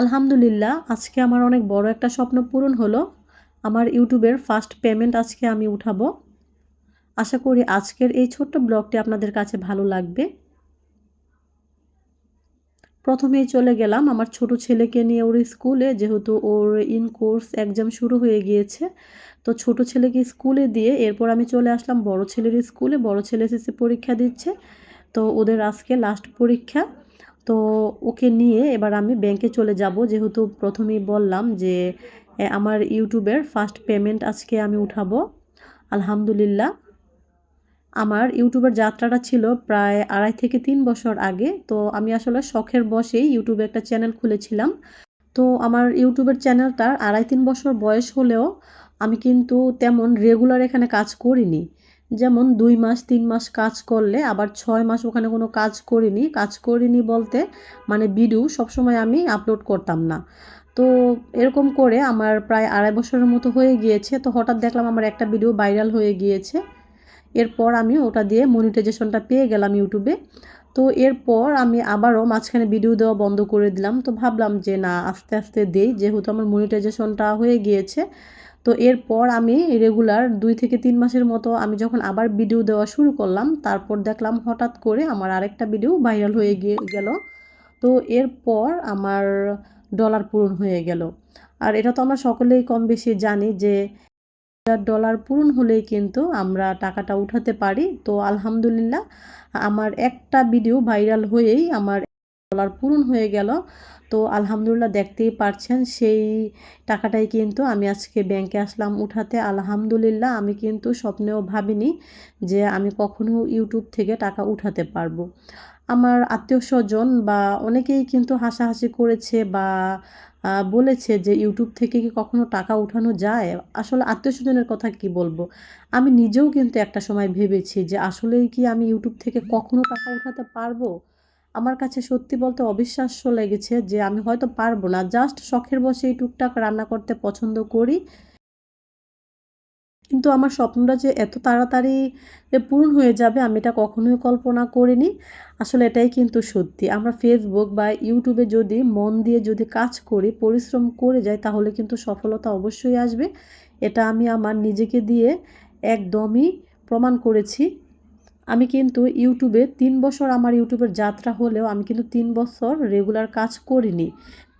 আলহামদুলিল্লাহ, আজকে আমার অনেক বড় একটা স্বপ্ন পূরণ হলো। আমার ইউটিউবের ফার্স্ট পেমেন্ট আজকে আমি উঠাবো। আশা করি আজকের এই ছোট্ট ব্লগটি আপনাদের কাছে ভালো লাগবে। প্রথমেই চলে গেলাম আমার ছোট ছেলেকে নিয়ে ওর স্কুলে, যেহেতু ওর ইন কোর্স এক্সাম শুরু হয়ে গিয়েছে। তো ছোট ছেলেকে স্কুলে দিয়ে এরপর আমি চলে আসলাম বড় ছেলের স্কুলে। বড় ছেলে এসেছে পরীক্ষা দিচ্ছে। তো ওদের আজকে লাস্ট পরীক্ষা। তো ওকে নিয়ে এবার আমি ব্যাংকে চলে যাব। যেহেতু প্রথমেই বললাম যে আমার ইউটিউবের ফার্স্ট পেমেন্ট আজকে আমি উঠাবো। আলহামদুলিল্লাহ। আমার ইউটিউবের যাত্রাটা ছিল প্রায় আড়াই থেকে তিন বছর আগে। তো আমি আসলে শখের বসেই ইউটিউবে একটা চ্যানেল খুলেছিলাম। তো আমার ইউটিউবের চ্যানেলটার আড়াই তিন বছর বয়স হলেও আমি কিন্তু তেমন রেগুলার এখানে কাজ করিনি। যেমন দুই মাস, তিন মাস কাজ করলে আবার ছয় মাস ওখানে কোনো কাজ করিনি। কাজ করিনি বলতে মানে ভিডিও সবসময় আমি আপলোড করতাম না। তো এরকম করে আমার প্রায় আড়াই বছরের মতো হয়ে গিয়েছে। তো হঠাৎ দেখলাম আমার একটা ভিডিও ভাইরাল হয়ে গিয়েছে। এরপর আমি ওটা দিয়ে মনিটাইজেশনটা পেয়ে গেলাম ইউটিউবে। তো এরপর আমি আবারও মাঝখানে ভিডিও দেওয়া বন্ধ করে দিলাম। তো ভাবলাম যে না, আস্তে আস্তে দেই। যেহেতু আমার মনিটাইজেশনটা হয়ে গিয়েছে তো এরপর আমি রেগুলার দুই থেকে তিন মাসের মতো আমি যখন আবার ভিডিও দেওয়া শুরু করলাম, তারপর দেখলাম হঠাৎ করে আমার আরেকটা ভিডিও ভাইরাল হয়ে গিয়ে গেল। তো এরপর আমার ডলার পূরণ হয়ে গেল। আর এটা তো আমরা সকলেই কম বেশি জানি যে ডলার পূরণ হলেই কিন্তু আমরা টাকাটা উঠাতে পারি। তো আলহামদুলিল্লাহ, আমার একটা ভিডিও ভাইরাল হয়েই আমার ডলার পূরণ হয়ে গেল। তো আলহামদুলিল্লাহ দেখতেই পারছেন, সেই টাকাটাই কিন্তু আমি আজকে ব্যাংকে আসলাম উঠাতে। আলহামদুলিল্লাহ আমি কিন্তু স্বপ্নেও ভাবিনি যে আমি কখনো ইউটিউব থেকে টাকা উঠাতে পারব। আমার আত্মীয় স্বজন বা অনেকেই কিন্তু হাসাহাসি করেছে বা বলেছে যে ইউটিউব থেকে কি কখনো টাকা উঠানো যায়? আসলে আত্মীয় স্বজনের কথা কি বলব? আমি নিজেও কিন্তু একটা সময় ভেবেছি যে আসলেই কি আমি ইউটিউব থেকে কখনো টাকা উঠাতে পারব? আমার কাছে সত্যি বলতে অবিশ্বাস্য লেগেছে যে আমি হয়তো পারব না। জাস্ট শখের বসে এই টুকটাক রান্না করতে পছন্দ করি। কিন্তু আমার স্বপ্নটা যে এত তাড়াতাড়ি পূরণ হয়ে যাবে, আমি এটা কখনোই কল্পনা করিনি। আসলে এটাই কিন্তু সত্যি। আমরা ফেসবুক বা ইউটিউবে যদি মন দিয়ে যদি কাজ করি, পরিশ্রম করে যাই, তাহলে কিন্তু সফলতা অবশ্যই আসবে। এটা আমি আমার নিজেকে দিয়ে একদমই প্রমাণ করেছি। আমি কিন্তু ইউটিউবে তিন বছর আমার ইউটিউবের যাত্রা হলেও আমি কিন্তু তিন বছর রেগুলার কাজ করিনি।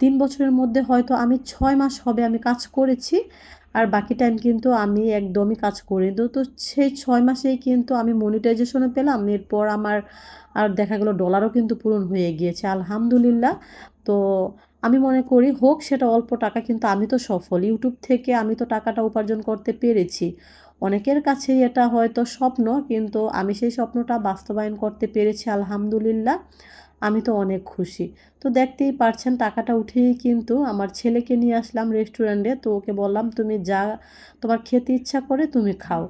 তিন বছরের মধ্যে হয়তো আমি ছয় মাস হবে আমি কাজ করেছি, আর বাকি টাইম কিন্তু আমি একদমই কাজ করি তো তো সেই ছয় মাসেই কিন্তু আমি মনিটাইজেশনও পেলাম, এরপর আমার আর দেখা গেলো ডলারও কিন্তু পূরণ হয়ে গিয়েছে, আলহামদুলিল্লাহ। তো আমি মনে করি হোক সেটা অল্প টাকা কিন্তু আমি তো সফল, ইউটিউব থেকে আমি তো টাকাটা উপার্জন করতে পেরেছি। অনেকের কাছেই এটা হয়তো স্বপ্ন, কিন্তু আমি সেই স্বপ্নটা বাস্তবায়ন করতে পেরেছি, আলহামদুলিল্লাহ। আমি তো অনেক খুশি। তো দেখতেই পারছেন, টাকাটা উঠেই কিন্তু আমার ছেলেকে নিয়ে আসলাম রেস্টুরেন্টে। তো ওকে বললাম, তুমি যা, তোমার খেতে ইচ্ছা করে তুমি খাও।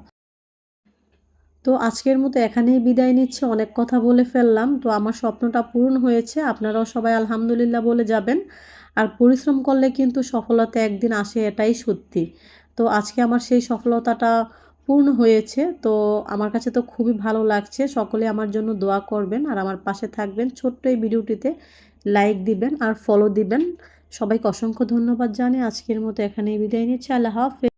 তো আজকের মতো এখানেই বিদায় নিচ্ছে। অনেক কথা বলে ফেললাম। তো আমার স্বপ্নটা পূরণ হয়েছে। আপনারাও সবাই আলহামদুলিল্লাহ বলে যাবেন। আর পরিশ্রম করলে কিন্তু সফলতা একদিন আসে, এটাই সত্যি। তো আজকে আমার সেই সফলতাটা পূর্ণ হয়েছে। তো আমার কাছে তো খুবই ভালো লাগছে। সকলে আমার জন্য দোয়া করবেন আর আমার পাশে থাকবেন। ছোট্ট এই ভিডিওটিতে লাইক দিবেন আর ফলো দিবেন। সবাইকে অসংখ্য ধন্যবাদ জানে আজকের মতো এখানেই বিদায় নিচ্ছি। আল্লাহ হাফেজ।